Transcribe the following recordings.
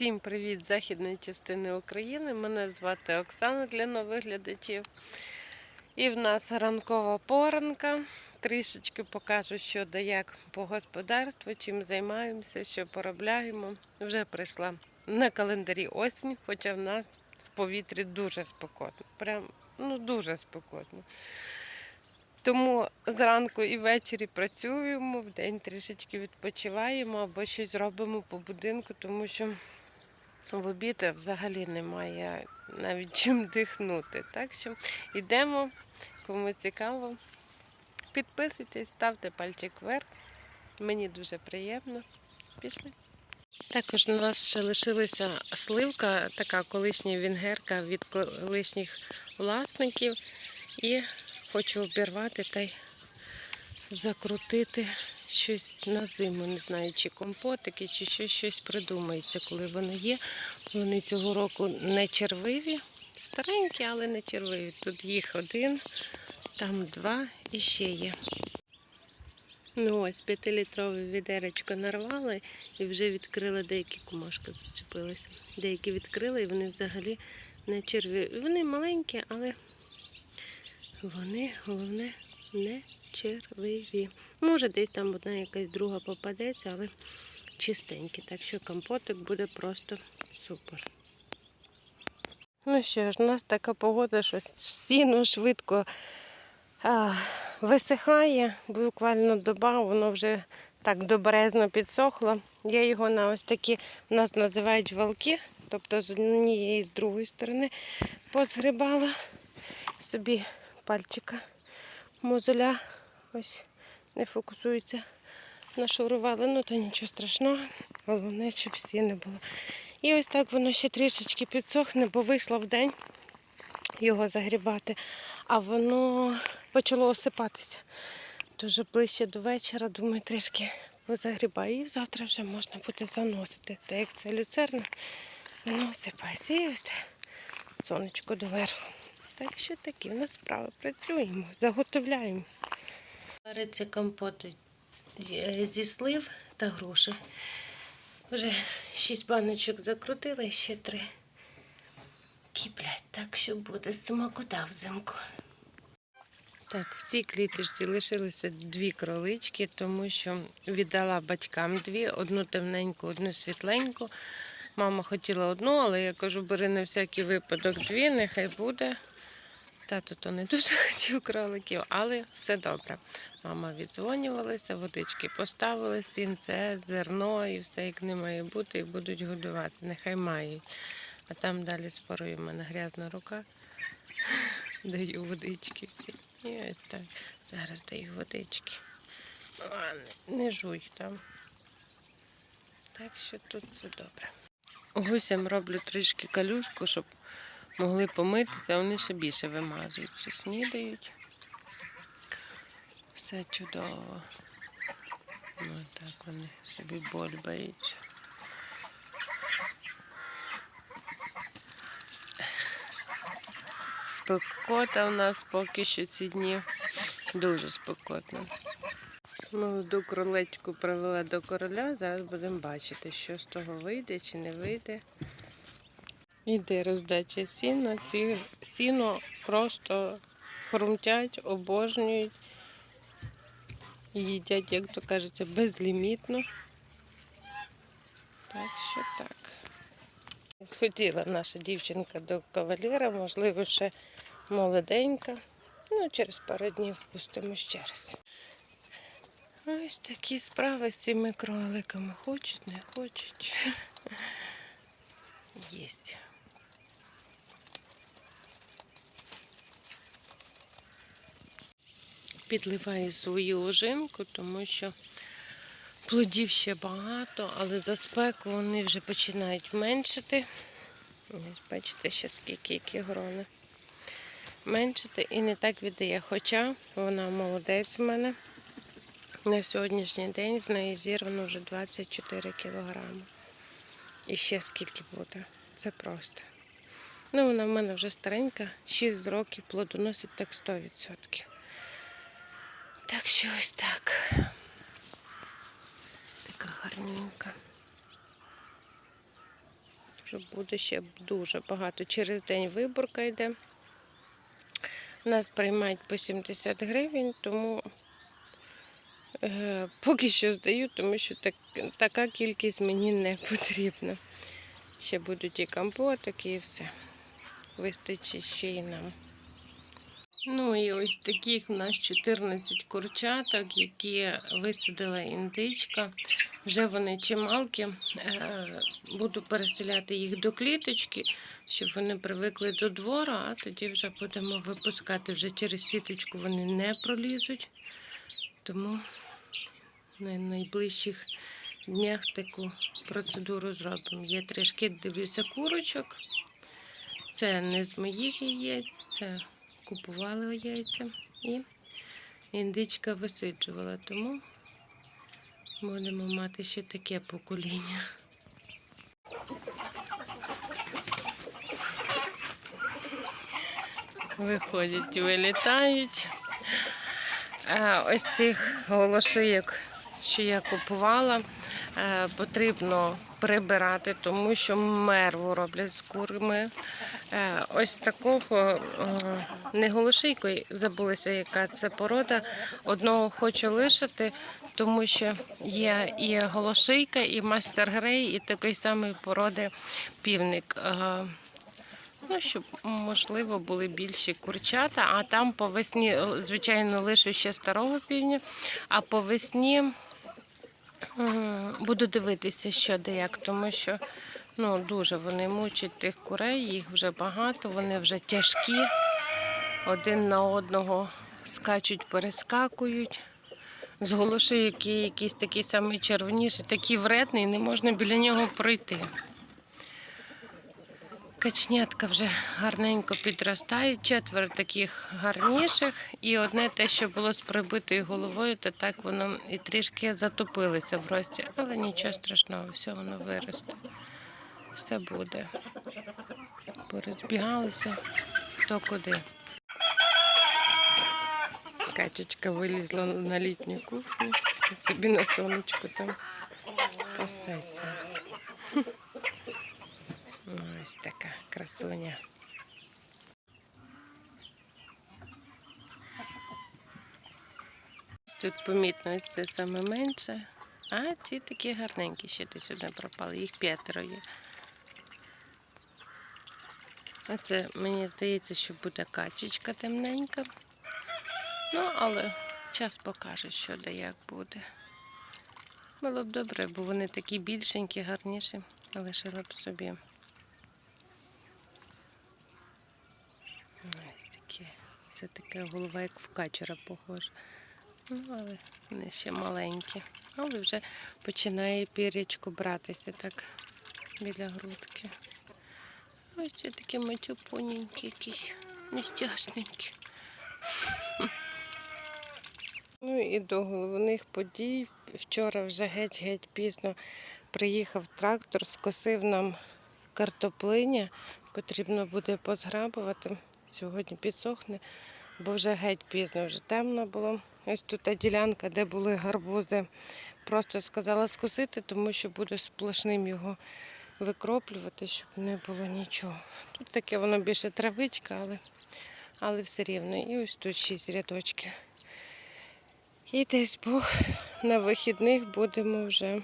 Всім привіт з західної частини України. Мене звати Оксана для нових глядачів. І в нас ранкова поранка. Трішечки покажу, що да як по господарству, чим займаємося, що поробляємо. Вже прийшла на календарі осінь, хоча в нас в повітрі дуже спекотно. Прям ну дуже спекотно. Тому зранку і ввечері працюємо, вдень трішечки відпочиваємо або щось робимо по будинку, тому що в обід взагалі немає навіть чим дихнути. Так що йдемо, кому цікаво. Підписуйтесь, ставте пальчик вверх. Мені дуже приємно. Пішли. Також у нас ще лишилася сливка, така колишня вінгерка від колишніх власників. І хочу обірвати та й закрутити щось на зиму. Не знаю, чи компотики, чи щось, щось придумається, коли вони є. Вони цього року не червиві, старенькі, але не червиві. Тут їх один, там два і ще є. Ну ось, п'ятилітрове відеречко нарвали і вже відкрила деякі комашки зачепилися. Деякі відкрили і вони взагалі не червиві. Вони маленькі, але вони, головне, не червиві. Може, десь там одна якась друга попадеться, але чистенькі. Так що компотик буде просто супер. Ну що ж, у нас така погода, що сіно швидко а, висихає. Буквально доба, воно вже так доберезно підсохло. Я його на ось такі, у нас називають валки, тобто з однієї з другої сторони позгрібала собі пальчика мозоля. Ось не фокусується. Нашурували, ну то нічого страшного. Головне, щоб всі не було. І ось так воно ще трішечки підсохне, бо вийшла в день його загрібати, а воно почало осипатися. Дуже ближче до вечора, думаю, трішки позагрібаю. І завтра вже можна буде заносити. Так як це люцерна, воно осипається. І ось сонечко доверху. Так що такі в нас справи. Працюємо, заготовляємо. Вариться компот зі слив та груші. Вже шість баночок закрутила, ще три киплять, так що буде смакота взимку. Так, в цій кліточці лишилися дві кролички, тому що віддала батькам дві, одну темненьку, одну світленьку. Мама хотіла одну, але я кажу, бери на всякий випадок дві, нехай буде. Тато то не дуже хотів кроликів, але все добре. Мама віддзвонювалася, водички поставили, сінце, зерно і все як не має бути, і будуть годувати. Нехай мають. А там далі спорує в мене грязна рука. Даю водички всі. І ось так. Зараз даю водички. А, не жуй там. Так що тут все добре. Гусям роблю трішки калюшку, щоб могли помитися, вони ще більше вимазуються, снідають. Все чудово. Ну так вони собі бульбають. Спекота у нас поки що ці дні. Дуже спекотно. Молоду кролечку привела до короля. Зараз будемо бачити, що з того вийде чи не вийде. Іде роздача сіна. Ці сіно просто хрумтять, обожнюють, їдять, як то кажеться, безлімітно. Так що так. Сходила наша дівчинка до кавалера, можливо, ще молоденька. Ну, через пару днів пустимо ще раз. Ось такі справи з цими кроликами. Хочуть, не хочуть. Єсть. Підливаю свою ожинку, тому що плодів ще багато, але за спеку вони вже починають меншити. Бачите, ще скільки які грони. Меншити і не так віддає. Хоча вона молодець в мене. На сьогоднішній день з неї зірвано вже 24 кілограми. І ще скільки буде. Це просто. Ну, вона в мене вже старенька, 6 років плодоносить так 100%. Так що ось так. Така гарненька. що буде ще дуже багато. Через день виборка йде. Нас приймають по 70 гривень, тому е, поки що здаю, тому що так, така кількість мені не потрібна. Ще будуть і компотики, і все. Вистачить ще й нам. Ну і ось таких в нас 14 курчаток, які висадила індичка. Вже вони чималки. Е, Буду переселяти їх до кліточки, щоб вони привикли до двору, а тоді вже будемо випускати. Вже через сіточку вони не пролізуть. Тому на найближчих днях таку процедуру зробимо. Я трішки дивлюся курочок. Це не з моїх яєць, це купували яйця і індичка висиджувала. Тому будемо мати ще таке покоління. Виходять вилітають. Ось цих голошийок, що я купувала, е, потрібно прибирати, тому що мерву роблять з курми. Е, Ось такого е, не голошийкою, забулася, яка це порода. Одного хочу лишити, тому що є і голошийка, і мастер грей, і такої самої породи півник. Е, Ну, щоб, можливо, були більші курчата, а там по весні, звичайно, лише ще старого півня, а по весні буду дивитися, що де як, тому що ну, дуже вони мучать тих курей, їх вже багато, вони вже тяжкі, один на одного скачуть, перескакують. З голошийок є якийсь такий самий червоніший, такий вредний, не можна біля нього пройти. Качнятка вже гарненько підростають, четверо таких гарніших, і одне те, що було з прибитою головою, то так воно і трішки затопилося в рості, але нічого страшного, все воно виросте. Все буде. Порозбігалися хто куди. Качечка вилізла на літню кухню, собі на сонечку там пасеться. Ось така красуня. Тут помітно ось це саме менше, а ці такі гарненькі ще до сюди пропали. Їх п'ятеро є. А це мені здається, що буде качечка темненька. Ну, але час покаже, що де як буде. Було б добре, бо вони такі більшенькі, гарніші, лишила б собі. Ось такі. Це така голова, як в качера похожа. Ну, але вони ще маленькі. Але вже починає пірячку братися так біля грудки. Ось це такі матюпоненькі якісь, нещасненькі. Ну і до головних подій. Вчора вже геть-геть пізно приїхав трактор, скосив нам картоплиня. Потрібно буде позграбувати. Сьогодні підсохне, бо вже геть пізно, вже темно було. Ось тут та ділянка, де були гарбузи. Просто сказала скосити, тому що буду сплошним його викроплювати, щоб не було нічого. Тут таке воно більше травичка, але, але все рівно. І ось тут шість рядочків. І десь Бог на вихідних будемо вже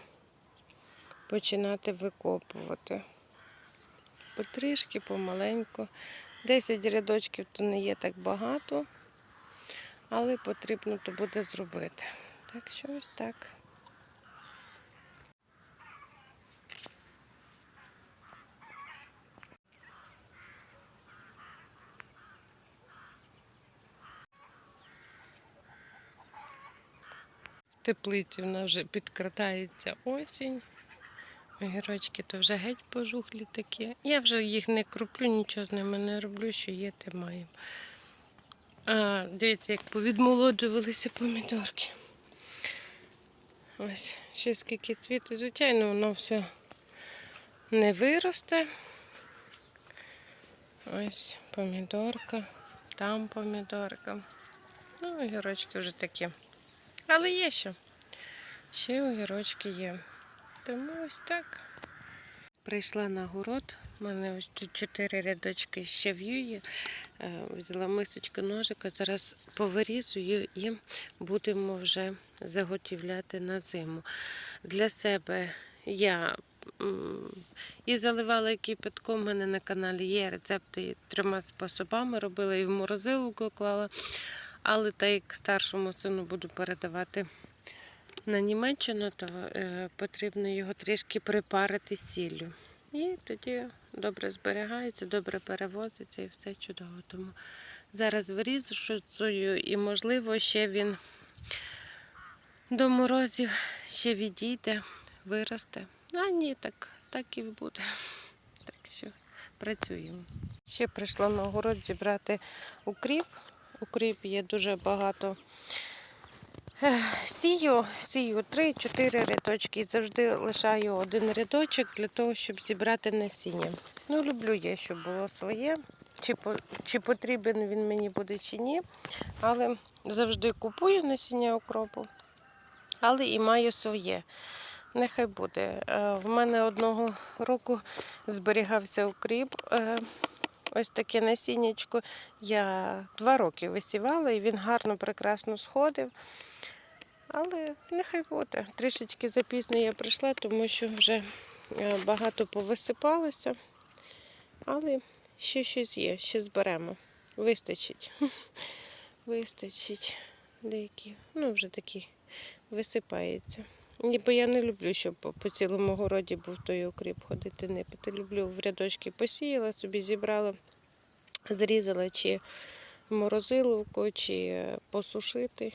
починати викопувати. Потрішки, помаленьку. 10 рядочків то не є так багато, але потрібно то буде зробити. Так що ось так. Теплиці в нас вже підкрадається осінь. Огірочки то вже геть пожухлі такі. Я вже їх не кроплю, нічого з ними не роблю, що є, те маємо. Дивіться, як повідмолоджувалися помідорки. Ось, ще скільки цвіту. Звичайно, воно все не виросте. Ось помідорка, там помідорка. Ну, огірочки вже такі. Але є ще. Ще огірочки є. Тому ось так. Прийшла на город. У мене ось тут чотири рядочки ще в'ює. Е, Взяла мисочку ножика, зараз повирізую і будемо вже заготівляти на зиму. Для себе я і заливала кипятком. У мене на каналі є рецепти трьома способами. Робила і в морозилку клала. Але так як старшому сину буду передавати на Німеччину, то е, потрібно його трішки припарити сіллю. І тоді добре зберігається, добре перевозиться і все чудово. Тому зараз вирізую і, можливо, ще він до морозів ще відійде, виросте. А ні, так, так і буде. Так що працюємо. Ще прийшла на огород зібрати укріп. Укріп є дуже багато. Сію, сію 3-4 рядочки і завжди лишаю один рядочок для того, щоб зібрати насіння. Ну, люблю я, щоб було своє. Чи, чи потрібен він мені буде, чи ні. Але завжди купую насіння укропу, але і маю своє. Нехай буде. Е, В мене одного року зберігався укріп. Ось таке насіннячко. Я два роки висівала, і він гарно, прекрасно сходив. Але нехай буде. Трішечки запізно я прийшла, тому що вже е, багато повисипалося. Але ще щось є, ще зберемо. Вистачить. Вистачить деякі. Ну, вже такі висипається. Ні, Бо я не люблю, щоб по- цілому городі був той окріп ходити нипити. Люблю в рядочки посіяла, собі зібрала, зрізала чи морозиловку, чи е, посушити.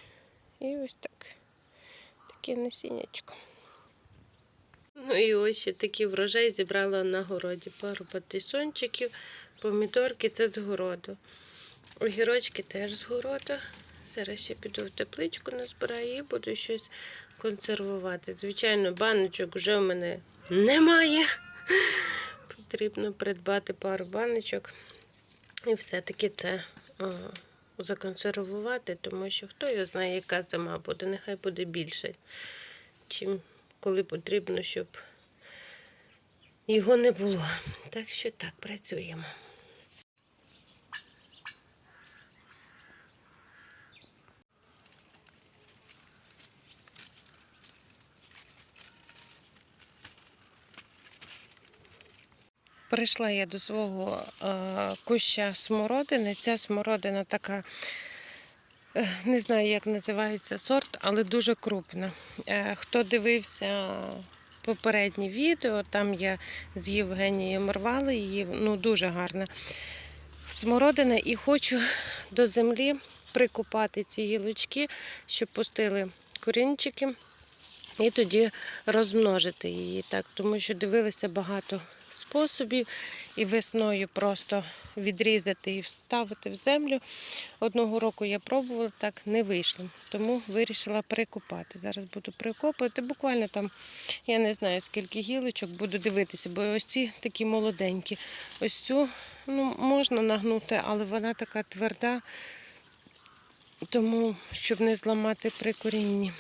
І ось так. Таке насіннячко. Ну і ось ще такий врожай зібрала на городі. Пару патисончиків, помідорки це з городу. Огірочки теж з городу. Зараз ще піду в тепличку назбираю і буду щось консервувати. Звичайно, баночок вже в мене немає. Потрібно придбати пару баночок. І все-таки це законсервувати, тому що хто його знає, яка зима буде, нехай буде більше, чим коли потрібно, щоб його не було. Так що так, працюємо. Прийшла я до свого е, куща смородини. Ця смородина така, е, не знаю, як називається сорт, але дуже крупна. Е, хто дивився попереднє відео, там я з Євгенією рвала її, ну дуже гарна смородина, і хочу до землі прикопати ці гілочки, щоб пустили корінчики. І тоді розмножити її, так, тому що дивилися багато способів і весною просто відрізати і вставити в землю. Одного року я пробувала, так не вийшло. Тому вирішила прикопати. Зараз буду прикопувати. Буквально там, я не знаю, скільки гілочок, буду дивитися, бо ось ці такі молоденькі. Ось цю ну, можна нагнути, але вона така тверда, тому щоб не зламати при корінні.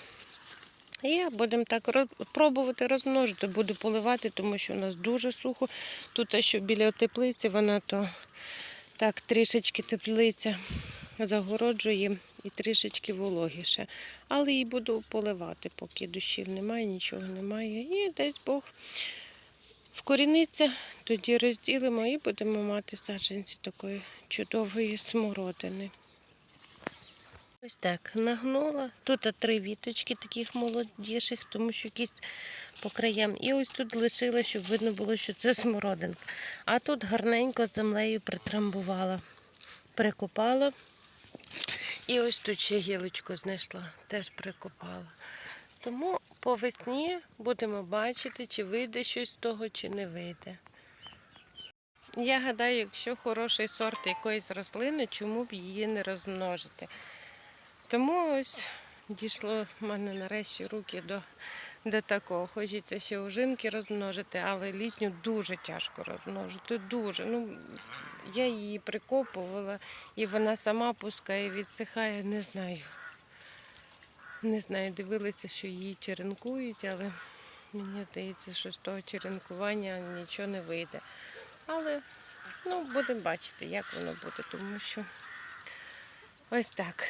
І будемо так пробувати розмножити. Буду поливати, тому що у нас дуже сухо. Тут, що біля теплиці, вона то так трішечки теплиця загороджує і трішечки вологіше. Але і буду поливати, поки дощів немає, нічого немає. І десь Бог вкоріниться, тоді розділимо і будемо мати саджанці такої чудової смородини. Ось так нагнула. Тут три віточки таких молодіших, тому що якісь по краям. І ось тут лишила, щоб видно було, що це смородинка. А тут гарненько землею притрамбувала, прикопала. І ось тут ще гілочку знайшла, теж прикопала. Тому по весні будемо бачити, чи вийде щось з того, чи не вийде. Я гадаю, якщо хороший сорт якоїсь рослини, чому б її не розмножити? Тому ось дійшло в мене нарешті руки до, до такого. Хочеться ще ужинки розмножити, але літню дуже тяжко розмножити. Дуже. Ну, я її прикопувала і вона сама пускає, відсихає, не знаю. Не знаю, дивилися, що її черенкують, але Мені здається, що з того черенкування нічого не вийде. Але ну, будемо бачити, як воно буде, тому що ось так.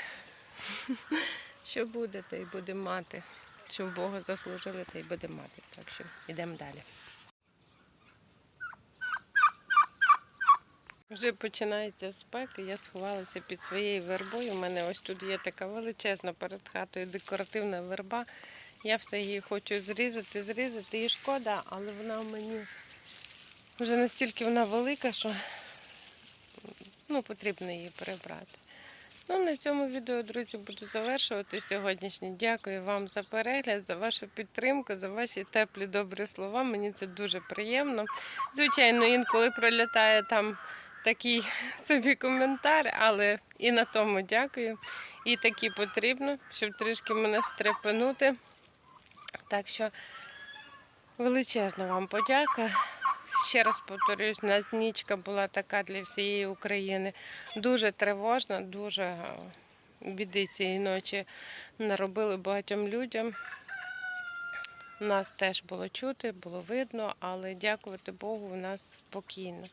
Що буде, то й будемо мати. Що в Бога заслужили, то й будемо мати. Так що йдемо далі. Вже починається спека, я сховалася під своєю вербою. У мене ось тут є така величезна перед хатою декоративна верба. Я все її хочу зрізати, зрізати. І шкода, але вона в мені вже настільки вона велика, що ну, потрібно її перебрати. Ну, на цьому відео, друзі, буду завершувати сьогоднішнє. Дякую вам за перегляд, за вашу підтримку, за ваші теплі добрі слова. Мені це дуже приємно. Звичайно, інколи пролітає там такий собі коментар, але і на тому дякую. І такі потрібно, щоб трішки мене стрепенути. Так що величезна вам подяка. Ще раз повторюсь, нас нічка була така для всієї України. Дуже тривожна, дуже е, біди цієї ночі наробили багатьом людям. Нас теж було чути, було видно, але дякувати Богу, у нас спокійно.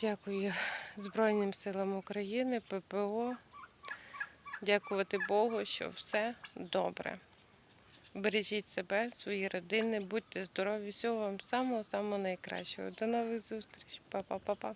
Дякую Збройним силам України, ППО. Дякувати Богу, що все добре. Бережіть себе, свої родини, будьте здорові, всього вам самого-самого найкращого. До нових зустрічей. Па-па-па-па.